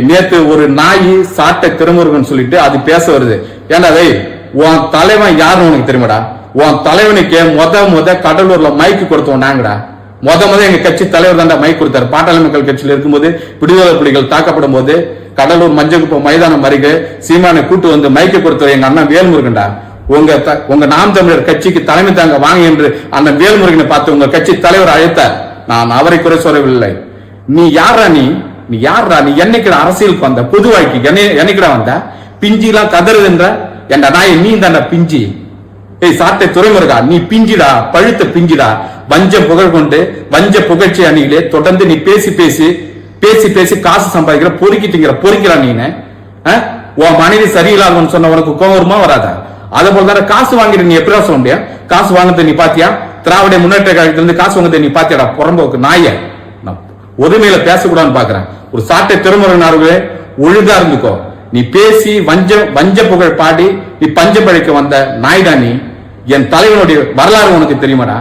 நேத்து ஒரு நாய் சாட்டை திருமுருகன் சொல்லிட்டு அது பேச வருது. ஏன்டா உன் தலைவன் யாருன்னு உனக்கு தெரியுமாடா? உன் தலைவனுக்கு முத முத கடலூர்ல மைக்கு கொடுத்தோம் நாங்கடா. முத முத எங்க கட்சி தலைவர் தான்டா மைக் கொடுத்தாரு. பாட்டாளி மக்கள் கட்சியில் இருக்கும்போது விடுதலை புலிகள் தாக்கப்படும் போது கடலூர் மஞ்சக்குப்பம் மைதானம் அருகே சீமானை கூட்டு வந்து மைக்கு கொடுத்தவர் எங்க அண்ணன் வேல்முருகன்டா. உங்க த- உங்க நாம் தமிழர் கட்சிக்கு தலைமை தாங்க வாங்க என்று அண்ணன் வேல்முருகனை பார்த்து உங்க கட்சி தலைவர் அழைத்தார். நான் அவரை குறை சொல்லவில்லை. நீ யாரா நீ? நீ யார்டா நீ என்னைக்கிட அரசியலுக்கு வந்த பொது வாழ்க்கை என்னை வந்த? பிஞ்சிலாம் கதறுதுன்ற என்ற நாய் நீ தான்டா பிஞ்சி. ஏய் சாட்டை துறைமுருகா நீ பிஞ்சிடா பழுத்த பிஞ்சிடா. வஞ்ச புகழ் கொண்டு வஞ்ச புகழ்ச்சி அணியிலே தொடர்ந்து நீ பேசி பேசி பேசி பேசி காசு சம்பாதிக்கிற பொறுக்கிட்டுங்கிற பொறுக்கிறா நீனு. உன் மனைவி சரியில்லாதவன் சொன்ன உனக்கு கோவம் வருமா வராதா? அதே போல தானே காசு வாங்கிட்டு நீ எப்படிதான் சொல்ல முடியும்? காசு வாங்குறது நீ பாத்தியா? திராவிட முன்னேற்ற கழகத்திலிருந்து காசு வாங்குறது நீ பாத்தியாடா புறம்போக்கு நாயை? உதவியில பேசக்கூடாதுன்னு பாக்குறேன். ஒரு சாட்டை திருமுறையினார்களே ஒழுங்கா இருந்துக்கோ. நீ பேசி வஞ்ச வஞ்ச புகழ் பாடி நீ பஞ்ச பழைக்க வந்த நாய்டா நீ என் தலைவனுடைய வரலாறு உனக்கு தெரியுமாடா?